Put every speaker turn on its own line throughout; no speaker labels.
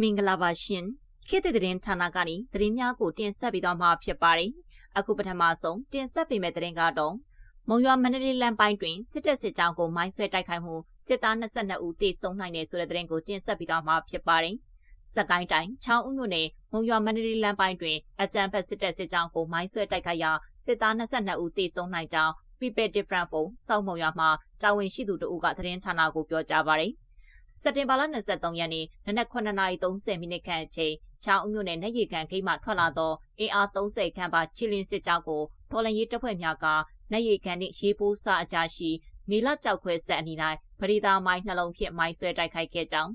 မင်္ဂလာပါရှင်ခေတ်သစ်သတင်းဌာနကနေသတင်းများကိုတင်ဆက်ပေးသွားမှာဖြစ်ပါတယ်အခုပထမဆုံးတင်ဆက်ပေးမယ့်သတင်းကတော့မုံရွာမန္တလေးလမ်းပိုင်းတွင်စစ်တပ်စစ်ကြောင်းကိုမိုင်းဆွဲတိုက်ခိုက်မှုစစ်သား22ဦးသေဆုံးနိုင်တယ်ဆိုတဲ့သတင်းကိုတင်ဆက်ပေးသွားမှာဖြစ်ပါတယ်စကိုင်းတိုင်းချောင်းဦးမြို့နယ်မုံရွာမန္တလေးလမ်းပိုင်းတွင်အကြမ်းဖက်စစ်တပ်စစ်ကြောင်းကိုမိုင်းဆွဲတိုက်ခိုက်ရာစစ်သား22ဦးသေဆုံးနိုင်ကြောင်း People Different Phone စောက်မုံရွာမှာတာဝန်ရှိသူတို့ကသတင်းဌာနကိုပြောကြားပါတယ် စက်တင်ဘာလ23ရက်နေ့နနက်9:30မိနစ်ခန့်အချိန်ချောင်းအမြို့နယ်နေရီကန်ဂိတ်မှထွက်လာသောအင်အား30ခန့်ပါချီလင်းစစ်ကြောင်းကိုထော်လန်ရေးတပ်ဖွဲ့များကနေရီကန်နှင့်ရေပိုးစာအကြရှိနေလကြောက်ခွဲဆက်အနီး၌ပရိသာမိုင်းနှလုံးဖြင့်မိုင်းဆွဲတိုက်ခိုက်ခဲ့ကြောင်း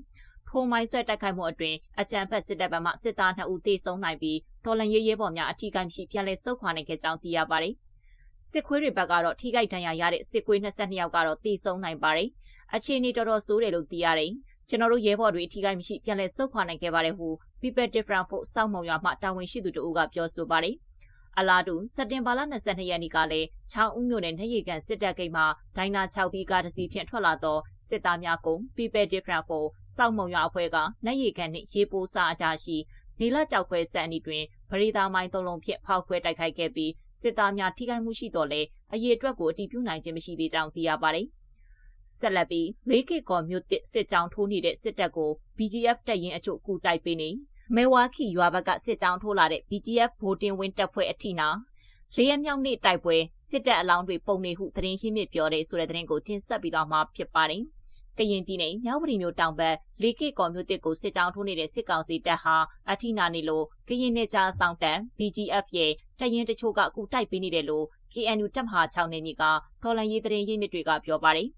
ထိုမိုင်းဆွဲတိုက်ခိုက်မှုအတွင်အကြံဖက်စစ်တပ်ဘက်မှစစ်သား2ဦးသေဆုံးနိုင်ပြီးတော်လန်ရေးရဲဘော်များအထီးကိမရှိပြန်လည်ဆုတ်ခွာနိုင်ခဲ့ကြောင်းသိရပါတယ်။စစ်ခွေးတွေဘက်ကတော့ထိခိုက်ဒဏ်ရာရတဲ့စစ်ခွေး22ယောက်ကတော့တည်ဆုံနိုင်ပါတယ်။ အခြေအနေတော်တော်ဆိုးတယ်လို့သိရတယ်။ကျွန်တော်တို့ရဲဘော်တွေထိခိုက်မရှိပြန်လည်ဆုတ်ခွာနိုင်ခဲ့ပါတယ်ဟု People Different Force စောက်မုံရွာမှတာဝန်ရှိသူတို့ကပြောဆိုပါတယ်။အလားတူစက်တင်ဘာလ22ရက်နေ့ကလည်းချောင်းဦးမြို့နယ်နေရီကန်စစ်တပ်ဂိတ်မှာဒိုင်နာ6ဘီကားတစ်စီးဖြင့်ထွက်လာသောစစ်သားများကို People Different Force စောက်မုံရွာအဖွဲ့ကနေရီကန်နှင့်ရေပိုးစာအကြရှိနေလကြောက်ခွဲဆက်အနီးတွင်ဗရိသာမိုင်းသုံးလုံးဖြင့်ဖောက်ခွဲတိုက်ခိုက်ခဲ့ပြီးစစ်သားများထိခိုက်မှုရှိတော့လဲအရေးအတွက်ကိုအတည်ပြုနိုင်ခြင်းမရှိသေးကြောင်းသိရပါတယ်။ ဆက်လက်ပြီးလေးကကော်မြို့တစ်စစ်ကြောင်းထိုးနေတဲ့စစ်တပ်ကို BGF တပ်ရင်းအချို့ကူတိုက်ပေးနေမဲဝါခီရွာဘက်ကစစ်ကြောင်းထိုးလာတဲ့ BGF ဗိုလ်တင်ဝင်းတပ်ဖွဲ့အထိနာလေးရမြောက်နေ့တိုက်ပွဲစစ်တပ်အလောင်းတွေပုံနေဟုသတင်းရှင်းမြစ်ပြောတဲ့ဆိုတဲ့သတင်းကိုတင်ဆက်ပြီးတော့မှဖြစ်ပါတယ်။ကရင်ပြည်နယ်မြောက်ပရီမြို့တောင်ဘက်လေးကေကော်မြို့တစ်ကိုစစ်ကြောင်းထိုးနေတဲ့စစ်ကောင်စီတပ်ဟာအထိနာနေလို့ကရင်နယ်ခြားဆောင်တန် BGF ရဲ့တရင်တချို့ကအခုတိုက်ပေးနေတယ်လို့ KNU တပ်မဟာ6နယ်မြေကထော်လန်ရေးသတင်းရင်းမြစ်တွေကပြောပါတယ်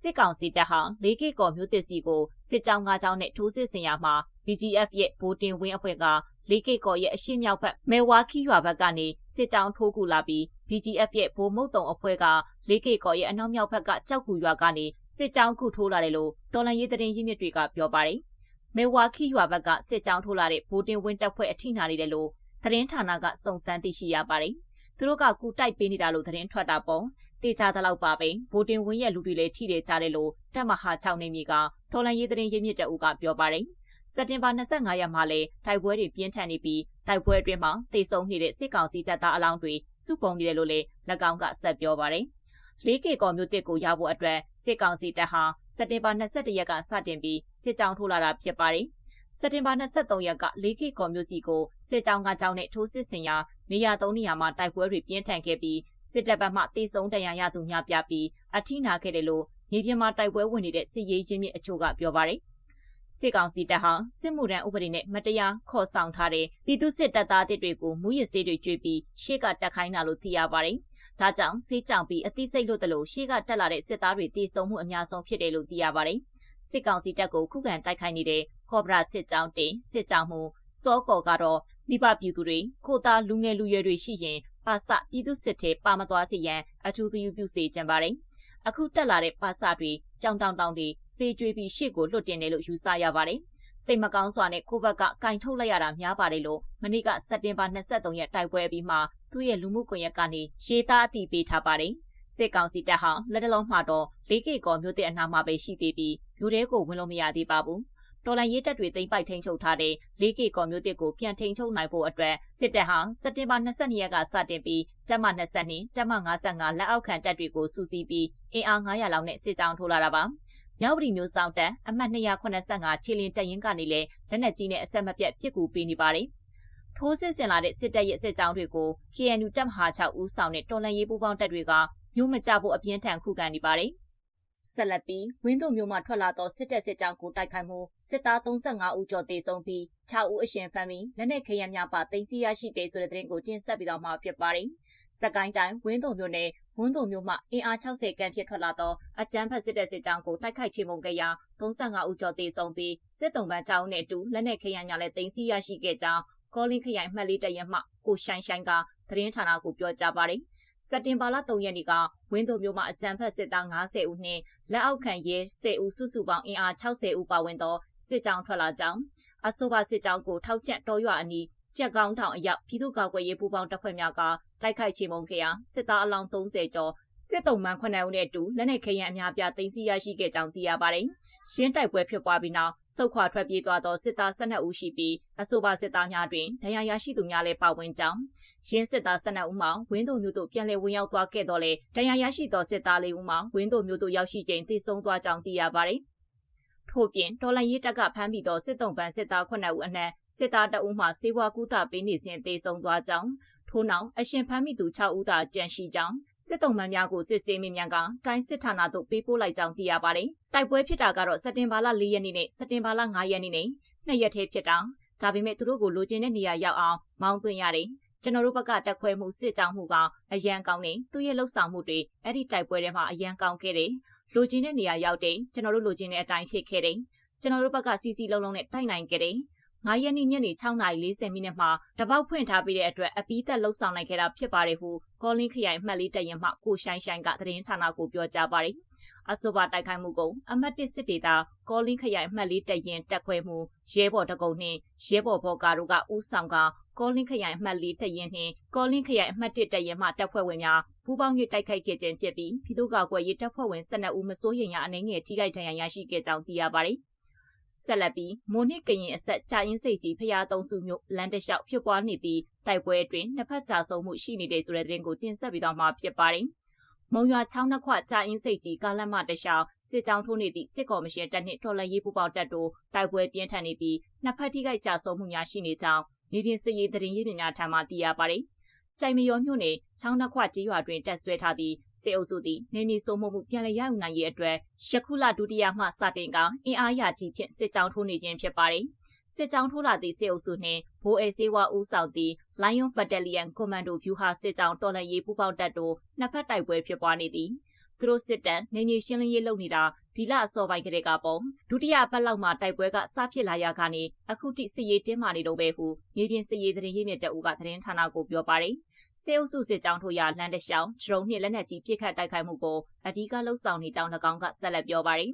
စစ်ကောင်စီတပ်ဟာလေးကေကော်မြို့တစ်စီကိုစစ်ကြောင်း၅ကြောင်းနဲ့ထိုးစစ်ဆင်ရမှာ BGF ရဲ့ဗိုလ်တင်ဝင်းအဖွဲ့ကလေးကိတ်ကော်ရဲ့အရှိမြောက်ဘက်မဲဝါခီရွာဘက်ကနေစစ်တောင်းထိုးကူလာပြီး BGF ရဲ့ဗိုလ်မုတ်တုံအဖွဲ့ကလေးကိတ်ကော်ရဲ့အနောက်မြောက်ဘက်ကကြောက်ကူရွာကနေစစ်ကြောင်းကူထိုးလာတယ်လို့တော်လန်ရေးသတင်းရင်းမြစ်တွေကပြောပါတယ်။မဲဝါခီရွာဘက်ကစစ်ကြောင်းထိုးလာတဲ့ဗိုလ်တင်ဝင်းတပ်ဖွဲ့အထိနာနေတယ်လို့သတင်းဌာနကစုံစမ်းသိရှိရပါတယ်။ သူတို့ကကူတိုက်ပေးနေတာလို့သတင်းထွက်တာပေါ့တေချာသလောက်ပါပဲဗိုလ်တင်ဝင်းရဲ့လူတွေလည်းထိတယ်ကြတယ်လို့တပ်မဟာ6နေမြေကတော်လန်ရေးသတင်းရင်းမြစ်တအုပ်ကပြောပါတယ်။စက်တင်ဘာ25ရက်မှာလည်းတိုက်ပွဲတွေပြင်းထန်နေပြီးတိုက်ပွဲအတွင်းမှာတေဆုံးနေတဲ့စစ်ကောင်စီတပ်သားအလောင်းတွေစုပုံနေတယ်လို့လည်း၎င်းကဆက်ပြောပါတယ်။လေးကေကော်မျိုးတစ်ကိုရဖို့အတွက်စစ်ကောင်စီတပ်ဟာစက်တင်ဘာ22ရက်ကစတင်ပြီးစစ်ကြောင်းထိုးလာတာဖြစ်ပါတယ်။စက်တင်ဘာ23ရက်ကလေးကေကော်မျိုးစီကိုစစ်ကြောင်းကကြောင်းနဲ့ထိုးစစ်ဆင်ရာ နေရာ၃နေရာမှာတိုက်ပွဲတွေပြင်းထန်ခဲ့ပြီးစစ်တပ်ဘက်မှတေဆုံးတရားရသူများပြပြီးအထိနာခဲ့တယ်လို့မြေပြင်မှာတိုက်ပွဲဝင်နေတဲ့စစ်ရေးရင်းမြစ်အချို့ကပြောပါတယ်။စစ်ကောင်စီတပ်ဟာစစ်မှုထမ်းဥပဒေနဲ့မတရားခေါ်ဆောင်ထားတဲ့ပြည်သူစစ်တပ်သားတွေကိုမူရစ်စေးတွေကျွေးပြီးရှေ့ကတက်ခိုင်းတာလို့သိရပါတယ်။ဒါကြောင့်စေးကြောင်ပြီးအသိစိတ်လို့တလို့ရှေ့ကတက်လာတဲ့စစ်သားတွေတည်ဆုံမှုအများဆုံးဖြစ်တယ်လို့သိရပါတယ်။စစ်ကောင်စီတပ်ကိုခုခံတိုက်ခိုက်နေတဲ့ကော့ဘရာစစ်ကြောင်းတင်စစ်ကြောင်းမှုစောကော်ကတော့ မိဘပြည်သူတွေကိုသားလူငယ်လူရွယ်တွေရှိရင်ပါစပြည်သူစစ်ထဲပါမသွားစေရန်အထူးဂရုပြုစေချင်ပါတယ်။အခုတက်လာတဲ့ပါစတွေကြောင်တောင်တောင်တွေစေးကြွေးပြီးရှေ့ကိုလွတ်တင်တယ်လို့ယူဆရပါတယ်။စိတ်မကောင်းစွာနဲ့ကိုဘက်ကကင်ထုတ်လိုက်ရတာများပါတယ်လို့မနေ့ကစက်တင်ဘာ23ရက်တိုက်ပွဲပြီးမှသူ့ရဲ့လူမှုကွန်ရက်ကနေရေးသားအတည်ပြုထားပါတယ်။စစ်ကောင်စီတပ်ဟာလက်တလုံးမှတော့လေးကေကောမြို့တဲ့အနားမှာပဲရှိသေးပြီးမြို့ထဲကိုဝင်လို့မရသေးပါဘူး တော်လန်ရေးတပ်တွေသိမ်းပိုက်ထိန်းချုပ်ထားတဲ့ 4K ကော်မျိုးတစ်ကိုပြန်ထိန်းချုပ်နိုင်ဖို့အတွက်စစ်တပ်ဟာစက်တင်ဘာ22ရက်ကစတင်ပြီးတပ်မ22တပ်မ55လက်အောက်ခံတပ်တွေကိုစုစည်းပြီးအင်အား900လောက်နဲ့စစ်ကြောင်းထိုးလာတာပါ။မြောက်ပြည်မျိုးဆောင်တပ်အမှတ်285ခြေလင်းတပ်ရင်းကနေလည်းလက်နက်ကြီးနဲ့အဆက်မပြတ်ပစ်ကူပေးနေပါတယ်။ထိုးစစ်ဆင်လာတဲ့စစ်တပ်ရဲ့စစ်ကြောင်းတွေကို KNU တပ်မဟာ6ဦးဆောင်တဲ့တော်လှန်ရေးပူးပေါင်းတပ်တွေကမျိုးမကြဖို့အပြင်းထန်ခုခံနေပါတယ်။ ဆက်လက်ပြီးဝင်းတို့မျိုးမှထွက်လာသောစစ်တပ်စစ်ကြောင်းကိုတိုက်ခိုက်မှုစစ်သား35ဦးကျော်သေဆုံးပြီး6ဦးအရှင်ဖမ်းပြီးလက်နက်ခဲယမ်းများပါတင်စီရရှိတဲ့ဆိုတဲ့သတင်းကိုတင်ဆက်ပြီးတော့မှဖြစ်ပါတယ်။စကိုင်းတိုင်းဝင်းတို့မျိုးနဲ့ဝင်းတို့မျိုးမှအင်အား60ခန့်ဖြစ်ထွက်လာသောအကြမ်းဖက်စစ်တပ်စစ်ကြောင်းကိုတိုက်ခိုက်ချေမှုန်းခဲ့ရာ35ဦးကျော်သေဆုံးပြီးစစ်တုံးပန်း6ဦးနဲ့အတူလက်နက်ခဲယမ်းများလည်းတင်စီရရှိခဲ့ကြောင်းကောလင်းခရိုင်မှတ်လေးတရမှကိုရှိုင်းရှိုင်းကသတင်းဌာနကိုပြောကြားပါတယ်။ စက်တင်ဘာလ3ရက်နေ့ကဝင်းတို့မျိုးမှာအကြံဖက်စစ်သား90ဦးနှင့်လက်အောက်ခံရဲ10ဦးစုစုပေါင်းအင်အား60ဦးပါဝင်သောစစ်ကြောင်းထွက်လာကြောင်းအဆိုပါစစ်ကြောင်းကိုထောက်ကျက်တော်ရွာအနီးကြက်ကောင်းထောင်အရောက်ပြည်သူ့ကာကွယ်ရေးပူးပေါင်းတပ်ဖွဲ့များကတိုက်ခိုက်ချေမှုန်းခဲ့ရာစစ်သားအလောင်း30ကျော် စစ်တုံးမှန်9ဦးနဲ့အတူလက်နက်ခဲယမ်းအများပြားသိမ်းဆည်းရရှိခဲ့ကြောင်းသိရပါတယ်။ရှင်းတိုက်ပွဲဖြစ်ပွားပြီးနောက်စုခွာထွက်ပြေးသွားသောစစ်သား12ဦးရှိပြီးအဆိုပါစစ်သားများတွင်ဒဏ်ရာရရှိသူများလည်းပါဝင်ကြောင်းရှင်းစစ်သား12ဦးမှဝင်းတို့မျိုးတို့ပြန်လည်ဝင်ရောက်သွားခဲ့တော့လေဒဏ်ရာရရှိသောစစ်သား၄ဦးမှဝင်းတို့မျိုးတို့ရောက်ရှိချိန်သိဆုံးသွားကြောင်းသိရပါတယ်။ထို့ပြင်တော်လန်ရေးတပ်ကဖမ်းပြီးသောစစ်တုံးပန်းစစ်သား9ဦးအနက်စစ်သားတအုပ်မှစေဝါကူတာပေးနေစဉ်သေဆုံးသွားကြောင်း ထို့နောက်အရှင်ဖမ်းမိသူ6ဦးသာကြန့်ရှိကြောင်းစစ်တုံးမှန်များကိုစစ်ဆေးမိမြန်ကတိုင်းစစ်ဌာနသို့ပေးပို့လိုက်ကြောင်းသိရပါတယ်။တိုက်ပွဲဖြစ်တာကတော့စက်တင်ဘာလ4ရက်နေ့နဲ့စက်တင်ဘာလ5ရက်နေ့နဲ့နှစ်ရက်ထဲဖြစ်တာ။ဒါပေမဲ့သူတို့ကိုလိုချင်တဲ့နေရာရောက်အောင်မောင်းသွင်းရတယ်။ကျွန်တော်တို့ဘက်ကတက်ခွဲမှုစစ်ကြောင်းမှုကအရန်ကောင်းနေသူရဲ့လှုပ်ဆောင်မှုတွေအဲ့ဒီတိုက်ပွဲထဲမှာအရန်ကောင်းခဲ့တယ်။လိုချင်တဲ့နေရာရောက်တယ်ကျွန်တော်တို့လိုချင်တဲ့အတိုင်းဖြစ်ခဲ့တယ်။ကျွန်တော်တို့ဘက်ကစီစီလုံးလုံးနဲ့တိုက်နိုင်ခဲ့တယ်။ 9ရက်နေ့ညနေ6:40မိနစ်မှာတပေါက်ဖွင့်ထားပြီးတဲ့အတွက်အပီးသက်လှုပ်ဆောင်နိုင်ခဲ့တာဖြစ်ပါတယ်ဟုကောလင်းခရိုင်မှတ်လေးတရင်မှကိုရှိုင်းရှိုင်းကသတင်းဌာနကိုပြောကြားပါတယ်။အဆိုပါတိုက်ခိုက်မှုကအမတ်တစ်စစ်ဒေတာကောလင်းခရိုင်မှတ်လေးတရင်တက်ခွဲမှုရဲဘော်တကုံနှင့်ရဲဘော်ဘော်ကာတို့ကဥဆောင်ကကောလင်းခရိုင်အမှတ်လေးတရင်နှင့်ကောလင်းခရိုင်အမှတ်1တရင်မှတပ်ဖွဲ့ဝင်များပူးပေါင်း၍တိုက်ခိုက်ခဲ့ခြင်းဖြစ်ပြီးပြည်သူ့ကာကွယ်ရေးတပ်ဖွဲ့ဝင်12ဦးမစိုးရိမ်ရအနေငယ်ထိခိုက်ဒဏ်ရာရရှိခဲ့ကြောင်းသိရပါတယ်။ ဆက်လက်ပြီးမိုနစ်ကရင်အဆက်ကြာရင်စိတ်ကြီးဖျားသုံးစုမျိုးလမ်းတလျှောက်ဖြစ်ပွားနေသည့်တိုက်ပွဲအတွင်းနှစ်ဖက်ကြာဆုံးမှုရှိနေတဲ့ဆိုတဲ့သတင်းကိုတင်ဆက်ပေးသွားမှာဖြစ်ပါတယ်။မုံရွာချောင်းနှစ်ခွကြာရင်စိတ်ကြီးကားလက်မတလျှောက်စစ်ကြောင်းထိုးနေသည့်စစ်ကော်မရှင်တပ်နှင့်တော်လှန်ရေးပူးပေါင်းတပ်တို့တိုက်ပွဲပြင်းထန်နေပြီးနှစ်ဖက်ထိခိုက်ကြာဆုံးမှုများရှိနေကြောင်းမြေပြင်စစ်ရေးသတင်းရင်းမြစ်များထံမှသိရပါတယ်။ ကြိုင်မရောမြို့နယ်ချောင်းနှခွကြေးရွာတွင်တက်ဆွဲထားသည့်စေအုပ်စုသည်နေမြေစိုးမိုးမှုပြန်လည်ရယူနိုင်ရေးအတွက်ယခုလဒုတိယမှစတင်ကအင်အားရကြီးဖြင့်စစ်ကြောင်းထိုးနေခြင်းဖြစ်ပါတယ်။ စစ်ကြောင်းထိုးလာသည့်စေအုပ်စုနှင့်ဘိုးအေဆေးဝါဦးဆောင်သည့် Lion Battalion Commando ဗျူဟာစစ်ကြောင်းတော်လှန်ရေးပူးပေါင်းတပ်တို့နှစ်ဖက်တိုက်ပွဲဖြစ်ပွားနေသည်။သူတို့စစ်တပ်နေမြေရှင်းလင်းရေးလုပ်နေတာဒီလအစောပိုင်းကတည်းကပုံဒုတိယပတ်လောက်မှာတိုက်ပွဲကစဖြစ်လာရကနေအခုထိစစ်ရေးတင်းမာနေတော့ပဲဟုမြေပြင်စစ်ရေးသတင်းရင်းမြစ်တအူကသတင်းဌာနကိုပြောပါတယ်စေအုပ်စုစစ်ကြောင်းထိုးရလန်တရှောင်းဒရုန်းနှင့်လက်နက်ကြီးပစ်ခတ်တိုက်ခိုက်မှုကိုအဓိကလှုပ်ဆောင်နေကြောင်း၎င်းကဆက်လက်ပြောပါတယ်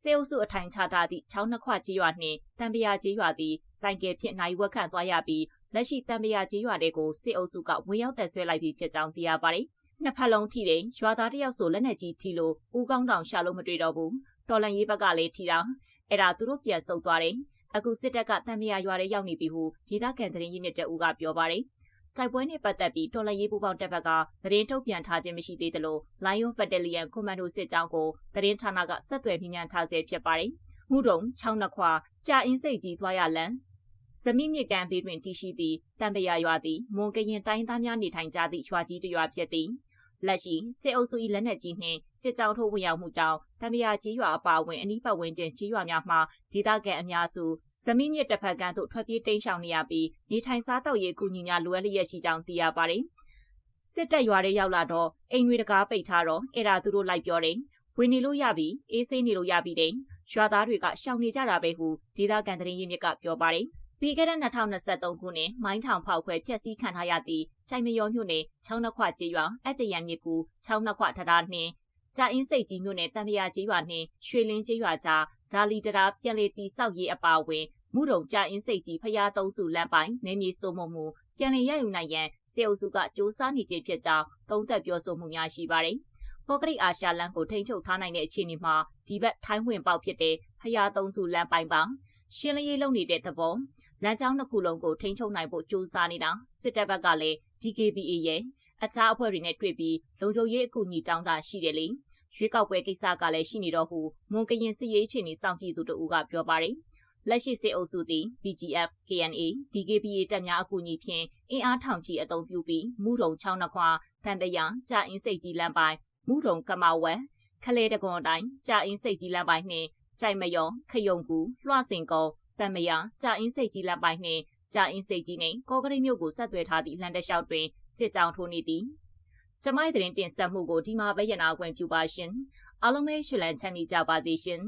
စေအုပ်စုအထိုင်ချထားသည့်ချောင်းနှစ်ခွကြီးရွာနှင့်တံပရာကြီးရွာသည်စိုင်ကယ်ဖြင့်နိုင်ဝက်ခန့်သွားရပြီးလက်ရှိတံပရာကြီးရွာတွေကိုစစ်အုပ်စုကဝင်ရောက်တက်ဆွဲလိုက်ပြီးဖြစ်ကြောင်းသိရပါတယ်နှစ်ဖက်လုံးထိတယ်ရွာသားတယောက်ဆိုလက်နဲ့ကြီးထိလို့ဦးကောင်းတောင်ရှာလို့မတွေ့တော့ဘူးတော်လန်ရေးဘက်ကလည်းထိတာအဲ့ဒါသူတို့ပြန်ဆုတ်သွားတယ်အခုစစ်တပ်ကတံမယာရွာတွေရောက်နေပြီဟုဒေသခံသတင်းရင်းမြစ်တဲ့ဦးကပြောပါတယ် တိုက်ပွဲနဲ့ပတ်သက်ပြီးတော်လန်ရေးပူပေါင်းတပ်ဘက်ကသတင်းထုတ်ပြန်ထားခြင်းမရှိသေးသလို Lion Battalion Commando စစ်ကြောင်းကိုသတင်းဌာနကဆက်သွယ်မြင်ထားဆဲဖြစ်ပါတယ်။မှုတုံ6နှစ်ခွာကြာအင်းစိတ်ကြီးသွားရလန်ဇမိမြစ်ကမ်းဘေးတွင်တည်ရှိသည့်တံပရာရွာသည်မွန်ကရင်တိုင်းသားများနေထိုင်ကြသည့်ရွာကြီးတစ်ရွာဖြစ်သည် လက်ရှိစစ်အုပ်စု၏လက်နက်ကြီးနှင့်စစ်ကြောင်းထိုးဝင်ရောက်မှုကြောင့်တမယာကြီးရွာအပါအဝင်အနီးပတ်ဝန်းကျင်ကြီးရွာများမှာဒေသခံအများစုဇမီးမြစ်တစ်ဖက်ကမ်းသို့ထွက်ပြေးတိမ်းရှောင်နေရပြီးနေထိုင်စားတောက်ရေးအကူအညီများလိုအပ်လျက်ရှိကြောင်းသိရပါတယ်။စစ်တပ်ရွာတွေရောက်လာတော့အိမ်တွေတကားပိတ်ထားတော့အဲ့ဒါသူတို့လိုက်ပြောတယ်။ဝင်နေလို့ရပြီအေးဆေးနေလို့ရပြီတဲ့ရွာသားတွေကရှောင်နေကြတာပဲဟုဒေသခံသတင်းရင်းမြစ်ကပြောပါတယ်။ ပြီးခဲ့တဲ့2023ခုနှစ်မိုင်းထောင်ဖောက်ခွဲဖျက်ဆီးခံထားရသည့်ချိုင်မယောမြို့နယ်ချောင်းနှခွကျေးရွာအတရံမြစ်ကူချောင်းနှခွထထာနှင့်ကြာအင်းစိတ်ကြီးမြို့နယ်တံပရာကျေးရွာနှင့်ရွှေလင်းကျေးရွာကြားဒါလီတရာပြန်လည်တိဆောက်ရေးအပါအဝင်မှုတုံကြာအင်းစိတ်ကြီးဖျားသုံးစုလမ်းပိုင်းနေမြေစိုးမိုးမှုပြန်လည်ရယူနိုင်ရန်စေအုပ်စုကစ조사နေခြင်းဖြစ်ကြောင်းသုံးသပ်ပြောဆိုမှုများရှိပါတယ်။ကော့ကရိတ်အာရှလန်ကိုထိန်းချုပ်ထားနိုင်တဲ့အခြေအနေမှာဒီဘက်ထိုင်းဝင်ပေါက်ဖြစ်တဲ့ဖျားသုံးစုလမ်းပိုင်းပါ ရှင်းလင်းရေးလုပ်နေတဲ့သဘောလမ်းကြောင်းတစ်ခုလုံးကိုထိန်းချုပ်နိုင်ဖို့ကြိုးစားနေတာစစ်တပ်ဘက်ကလည်း DKBA ရဲ့အခြားအဖွဲ့တွေနဲ့တွေ့ပြီးလုံခြုံရေးအကူအညီတောင်းတာရှိတယ်လေရွေးကောက်ပွဲကိစ္စကလည်းရှိနေတော့ဟုမွန်ကရင်စစ်ရေးအခြေအနေစောင့်ကြည့်သူတို့ကပြောပါတယ်လက်ရှိစစ်အုပ်စုသည် BGF, KNA, DKBA တပ်များအကူအညီဖြင့်အင်အားထောင်ချီအုံပြုပြီးမူထုံ6နှစ်ခွာတံပယံကြာအင်းစိတ်ကြီးလမ်းပိုင်းမူထုံကမဝဲခလဲတကွန်တိုင်းကြာအင်းစိတ်ကြီးလမ်းပိုင်းနှင့် ကြိုက်မယောခယုံကူလွှစင်ကုံတံမယာကြာအင်းစိတ်ကြီးလက်ပိုင်းနှင့်ကြာအင်းစိတ်ကြီးနှင့်ကောကရိတ်မြို့ကိုဆက်သွယ်ထားသည့်လန်တလျှောက်တွင်စစ်ကြောင်းထိုးနေသည်ကျမိုင်းသတင်းတင်ဆက်မှုကိုဒီမှာပဲရနာခွင့်ပြုပါရှင်အားလုံးပဲရှုလန်ချမ်းမြေကြပါစေရှင်